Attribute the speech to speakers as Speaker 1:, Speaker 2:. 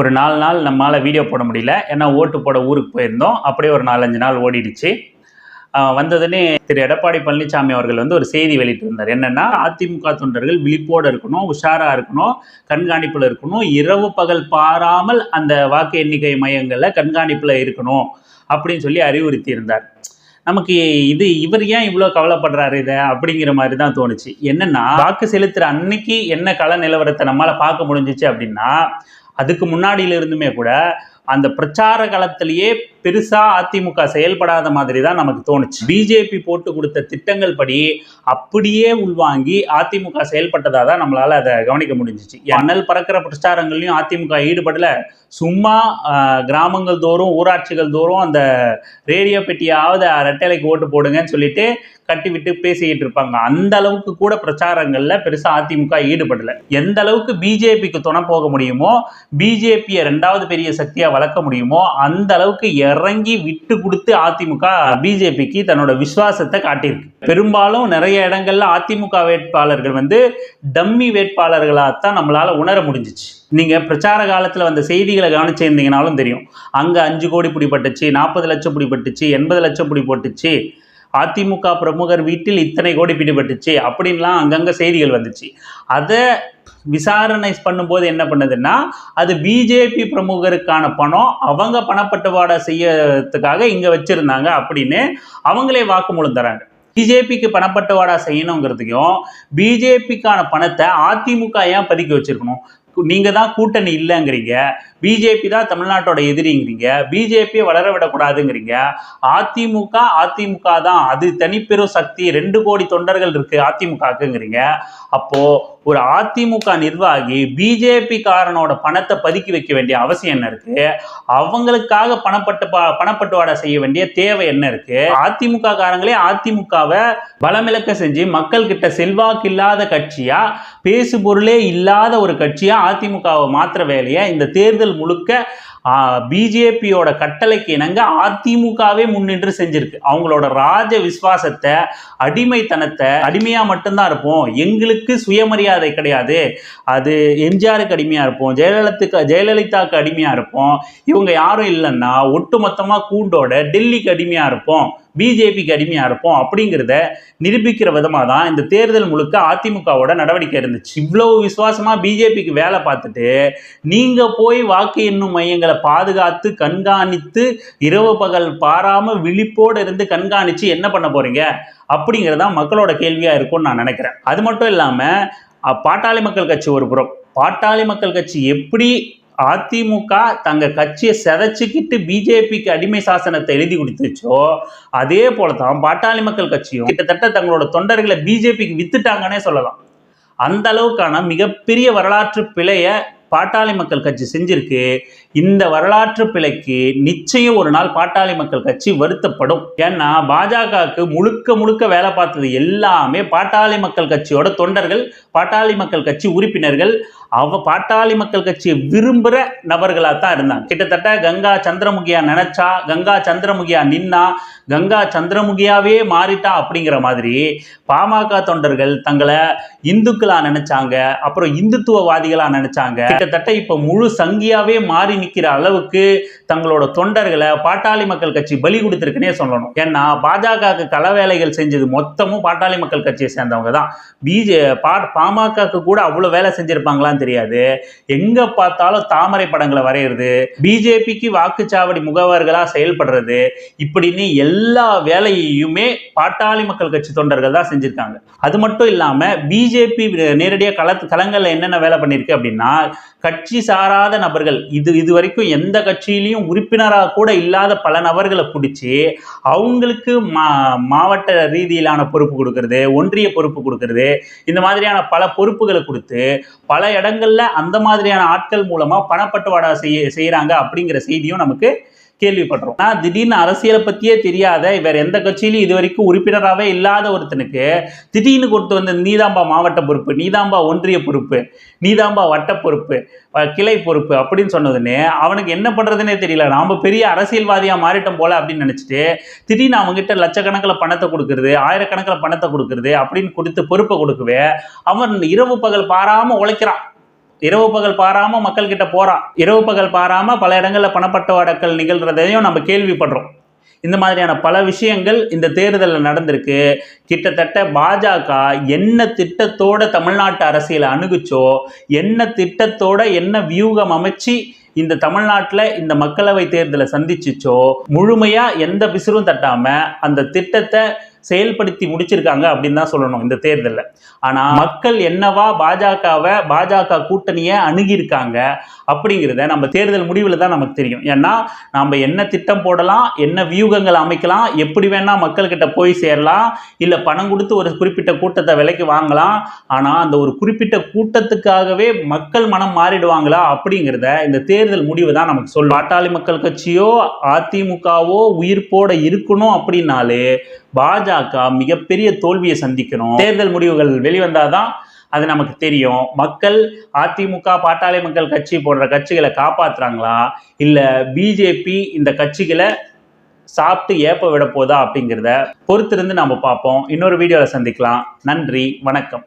Speaker 1: ஒரு நாலு நாள் நம்மளால் வீடியோ போட முடியல. ஏன்னா ஓட்டு போட ஊருக்கு போயிருந்தோம். அப்படியே ஒரு நாலஞ்சு நாள் ஓடிடுச்சு. வந்ததுன்னே திரு. எடப்பாடி பழனிசாமி அவர்கள் வந்து ஒரு செய்தி வெளியிட்டிருந்தார். என்னன்னா அதிமுக தொண்டர்கள் விழிப்போடு இருக்கணும் உஷாராக இருக்கணும் கண்காணிப்பில் இருக்கணும் இரவு பகல் பாராமல் அந்த வாக்கு எண்ணிக்கை மையங்களில் கண்காணிப்பில் இருக்கணும் அப்படின்னு சொல்லி அறிவுறுத்தி இருந்தார் நமக்கு இது இவர் ஏன் இவ்வளோ கவலைப்படுறாரு இதை? அப்படிங்கிற மாதிரி தான் தோணுச்சு. என்னென்னா வாக்கு செலுத்துகிற அன்னைக்கு என்ன கள நிலவரத்தை நம்மளால் பார்க்க முடிஞ்சிச்சு அப்படின்னா அதுக்கு முன்னாடியில இருந்துமே கூட அந்த பிரச்சார காலத்திலேயே பெருசாக அதிமுக செயல்படாத மாதிரி தான் நமக்கு தோணுச்சு. பிஜேபி போட்டு கொடுத்த திட்டங்கள் படி அப்படியே உள்வாங்கி அதிமுக செயல்பட்டதாக தான் நம்மளால் அதை கவனிக்க முடிஞ்சிச்சு. அனல் பறக்கிற பிரச்சாரங்கள்லையும் அதிமுக ஈடுபடல. சும்மா கிராமங்கள் தோறும் ஊராட்சிகள் தோறும் அந்த ரேடியோ பெட்டியாவது ரெட்டைலைக்கு ஓட்டு போடுங்கன்னு சொல்லிட்டு கட்டி விட்டு பேசிக்கிட்டு இருப்பாங்க. அந்த அளவுக்கு கூட பிரச்சாரங்களில் பெருசாக அதிமுக ஈடுபடல. எந்த அளவுக்கு பிஜேபிக்கு துணை போக முடியுமோ பிஜேபியை ரெண்டாவது பெரிய சக்தியாக வளர்க்க முடியுமோ அந்த அளவுக்கு இறங்கி விட்டு கொடுத்து அதிமுக பிஜேபிக்கு தன்னோட விசுவாசத்தை காட்டியிருக்கு. பெரும்பாலும் நிறைய இடங்கள்ல அதிமுக வேட்பாளர்கள் வந்து டம்மி வேட்பாளர்களாக தான் நம்மளால உணர முடிஞ்சிச்சு. நீங்க பிரச்சார காலத்துல வந்த செய்திகளை கவனிச்சிருந்தீங்கனாலும் தெரியும். அங்க அஞ்சு கோடி பிடிபட்டுச்சு நாற்பது லட்சம் பிடிபட்டுச்சு எண்பது லட்சம் பிடிபட்டுச்சு. அதிமுக பிரமுகர் வீட்டில் இத்தனை கோடி பிடிபட்டுச்சு அப்படின்லாம் அங்கங்கே செய்திகள் வந்துச்சு. அதை விசாரணை பண்ணும்போது என்ன பண்ணுதுன்னா அது பிஜேபி பிரமுகருக்கான பணம் அவங்க பணப்பட்டுவாடை செய்யறதுக்காக இங்கே வச்சுருந்தாங்க அப்படின்னு அவங்களே வாக்குமூலம் தராங்க. பிஜேபிக்கு பணப்பட்டுவாடா செய்யணுங்கிறதுக்கும் பிஜேபிக்கான பணத்தை அதிமுக ஏன் பதுக்கி வச்சிருக்கணும்? நீங்க தான் கூட்டணி இல்லைங்கிறீங்க. பிஜேபி தான் தமிழ்நாட்டோட எதிரிங்கிறீங்க. பிஜேபியை வளர விடக்கூடாதுங்கிறீங்க. அதிமுக அதிமுக தான் அது தனிப்பெரும் சக்தி. ரெண்டு கோடி தொண்டர்கள் இருக்கு அதிமுகக்குங்கிறீங்க அப்போ ஒரு அதிமுக நிர்வாகி பிஜேபி காரனோட பணத்தை பதுக்கி வைக்க வேண்டிய அவசியம் என்ன இருக்கு? அவங்களுக்காக பணப்பட்டு பணப்பட்டுவாடா செய்ய வேண்டிய தேவை என்ன இருக்கு? அதிமுக காரங்களே அதிமுகவை பலமிழக்க செஞ்சு மக்கள் கிட்ட செல்வாக்கு இல்லாத கட்சியா பேசு பொருளே இல்லாத ஒரு கட்சியாக அதிமுகவை மாற்றுற வேலையை இந்த தேர்தல் முழுக்க பிஜேபியோட கட்டளைக்கு இணங்க அதிமுகவே முன்னின்று செஞ்சிருக்கு. அவங்களோட ராஜ விசுவாசத்தை அடிமைத்தனத்தை அடிமையாக மட்டும்தான் இருப்போம். எங்களுக்கு சுயமரியாதை கிடையாது. அது எம்ஜிஆருக்கு அடிமையாக இருப்போம். ஜெயலலிதாக்கு ஜெயலலிதாவுக்கு அடிமையாக இருப்போம். இவங்க யாரும் இல்லைன்னா ஒட்டுமொத்தமாக கூண்டோட டெல்லிக்கு அடிமையாக இருப்போம். பிஜேபிக்கு அடிமையாக இருப்போம் அப்படிங்கிறத நிரூபிக்கிற விதமாக தான் இந்த தேர்தல் முழுக்க அதிமுகவோட நடவடிக்கை இருந்துச்சு. இவ்வளவு விசுவாசமாக பிஜேபிக்கு வேலை பார்த்துட்டு நீங்கள் போய் வாக்கு எண்ணும் மையங்களை பாதுகாத்து கண்காணித்து இரவு பகல் பாராமல் விழிப்போடு இருந்து கண்காணித்து என்ன பண்ண போகிறீங்க அப்படிங்கிறது தான் மக்களோட கேள்வியாக இருக்கும்னு நான் நினைக்கிறேன். அது மட்டும் இல்லாமல் பாட்டாளி மக்கள் கட்சி ஒரு புறம். பாட்டாளி மக்கள் கட்சி எப்படி அதிமுக தங்க கட்சியை செதைச்சிக்கிட்டு பிஜேபிக்கு அடிமை சாசனத்தை எழுதி கொடுத்துச்சோ அதே போல தான் பாட்டாளி மக்கள் கட்சியும் கிட்டத்தட்ட தங்களோட தொண்டர்களை பிஜேபிக்கு வித்துட்டாங்கன்னே சொல்லலாம். அந்த அளவுக்கான மிகப்பெரிய வரலாற்று பிழையை பாட்டாளி மக்கள் கட்சி செஞ்சிருக்கு. இந்த வரலாற்று பிழைக்கு நிச்சயம் ஒரு நாள் பாட்டாளி மக்கள் கட்சி வருத்தப்படும். ஏன்னா பாஜகவுக்கு முழுக்க முழுக்க வேலை பார்த்தது எல்லாமே பாட்டாளி மக்கள் கட்சியோட தொண்டர்கள் பாட்டாளி மக்கள் கட்சி உறுப்பினர்கள் அவ பாட்டாளி மக்கள் கட்சியை விரும்புகிற நபர்களாக தான் இருந்தாங்க. கிட்டத்தட்ட கங்கா சந்திரமுகியா நினைச்சா கங்கா சந்திரமுகியா நின்னா கங்கா சந்திரமுகியாவே மாறிட்டா அப்படிங்கிற மாதிரி பாமக தொண்டர்கள் தங்களை இந்துக்களா நினைச்சாங்க அப்புறம் இந்துத்துவவாதிகளா நினைச்சாங்க. கிட்டத்தட்ட இப்போ முழு சங்கியாவே மாறி நிற்கிற அளவுக்கு தங்களோட தொண்டர்களை பாட்டாளி மக்கள் கட்சி பலி கொடுத்துருக்குன்னே சொல்லணும். ஏன்னா பாஜகவுக்கு கள வேலைகள் செஞ்சது மொத்தமும் பாட்டாளி மக்கள் கட்சியை சேர்ந்தவங்க தான். பிஜே பா பாமகக்கு கூட அவ்வளோ வேலை செஞ்சிருப்பாங்களான்னு தெரியாது. எங்கே பார்த்தாலும் தாமரை படங்களை வரைகிறது பிஜேபிக்கு வாக்குச்சாவடி முகவர்களாக செயல்படுறது இப்படின்னு எல்லா வேலையையுமே பாட்டாளி மக்கள் கட்சி தொண்டர்கள் தான் செஞ்சுருக்காங்க. அது மட்டும் இல்லாமல் பிஜேபி நேரடியாக கள களங்களில் என்னென்ன வேலை பண்ணியிருக்கு அப்படின்னா கட்சி சாராத நபர்கள் இது இது வரைக்கும் எந்த கட்சியிலையும் உறுப்பினராக கூட இல்லாத பல நபர்களை பிடிச்சி அவங்களுக்கு மா மாவட்ட ரீதியிலான பொறுப்பு கொடுக்கறது ஒன்றிய பொறுப்பு கொடுக்கறது இந்த மாதிரியான பல பொறுப்புகளை கொடுத்து பல இடங்கள்ல அந்த மாதிரியான ஆட்கள் மூலமாக பணப்பட்டுவாடா செய்ய செய்கிறாங்க அப்படிங்கிற செய்தியும் நமக்கு கேள்விப்படுறோம் ஆனால் திடீர்னு அரசியலை பற்றியே தெரியாத வேற எந்த கட்சியிலும் இது வரைக்கும் உறுப்பினராகவே இல்லாத ஒருத்தனுக்கு திடீர்னு கொடுத்து வந்த நீதாம்பா மாவட்ட பொறுப்பு நீதாம்பா ஒன்றிய பொறுப்பு நீதாம்பா வட்ட பொறுப்பு கிளை பொறுப்பு அப்படின்னு சொன்னதுன்னு அவனுக்கு என்ன பண்ணுறதுனே தெரியல. நாம் பெரிய அரசியல்வாதியாக மாறிட்டோம் போல அப்படின்னு நினச்சிட்டு திடீர்னு அவங்ககிட்ட லட்சக்கணக்கில் பணத்தை கொடுக்குறது ஆயிரக்கணக்கில் பணத்தை கொடுக்குறது அப்படின்னு கொடுத்து பொறுப்பை கொடுக்கவே அவன் இரவு பகல் பாராமல் உழைக்கிறான். இரவு பகல் பாராம மக்கள் கிட்ட போறான். இரவு பகல் பாராம பல இடங்களில் பணப்பட்டுவாடக்கள் நிகழ்கிறதையும் நம்ம கேள்விப்படுறோம். இந்த மாதிரியான பல விஷயங்கள் இந்த தேர்தலில் நடந்திருக்கு. கிட்டத்தட்ட பாஜக என்ன திட்டத்தோட தமிழ்நாட்டு அரசியலை அணுகுச்சோ என்ன திட்டத்தோட என்ன வியூகம் அமைச்சு இந்த தமிழ்நாட்டில் இந்த மக்களவை தேர்தலை சந்திச்சிச்சோ முழுமையாக எந்த பிசிறும் தட்டாமல் அந்த திட்டத்தை செயல்படுத்தி முடிச்சிருக்காங்க அப்படின்னு தான் சொல்லணும் இந்த தேர்தலில். ஆனால் மக்கள் என்னவா பாஜகவை பாஜக கூட்டணியை அணுகியிருக்காங்க அப்படிங்கிறத நம்ம தேர்தல் முடிவில் தான் நமக்கு தெரியும். ஏன்னா நாம் என்ன திட்டம் போடலாம் என்ன வியூகங்கள் அமைக்கலாம் எப்படி வேணால் மக்கள்கிட்ட போய் சேரலாம் இல்லை பணம் கொடுத்து ஒரு குறிப்பிட்ட கூட்டத்தை விலைக்கு வாங்கலாம் ஆனால் அந்த ஒரு குறிப்பிட்ட கூட்டத்துக்காகவே மக்கள் மனம் மாறிடுவாங்களா அப்படிங்கிறத இந்த தேர்தல் முடிவு தான் நமக்கு சொல்லும். பாட்டாளி மக்கள் கட்சியோ அதிமுகவோ உயிர்ப்போட இருக்கணும் அப்படின்னாலே பாஜக மிகப்பெரிய தோல்வியை சந்திக்கணும். தேர்தல் முடிவுகள் வெளிவந்தாதான் அது நமக்கு தெரியும். மக்கள் அதிமுக பாட்டாளி மக்கள் கட்சி போன்ற கட்சிகளை காப்பாத்துறாங்களா? இல்லை பிஜேபி இந்த கட்சிகளை சாப்பிட்டு ஏப்ப விட போதா அப்படிங்கிறத பொறுத்திருந்து நம்ம பார்ப்போம். இன்னொரு வீடியோவில் சந்திக்கலாம். நன்றி வணக்கம்.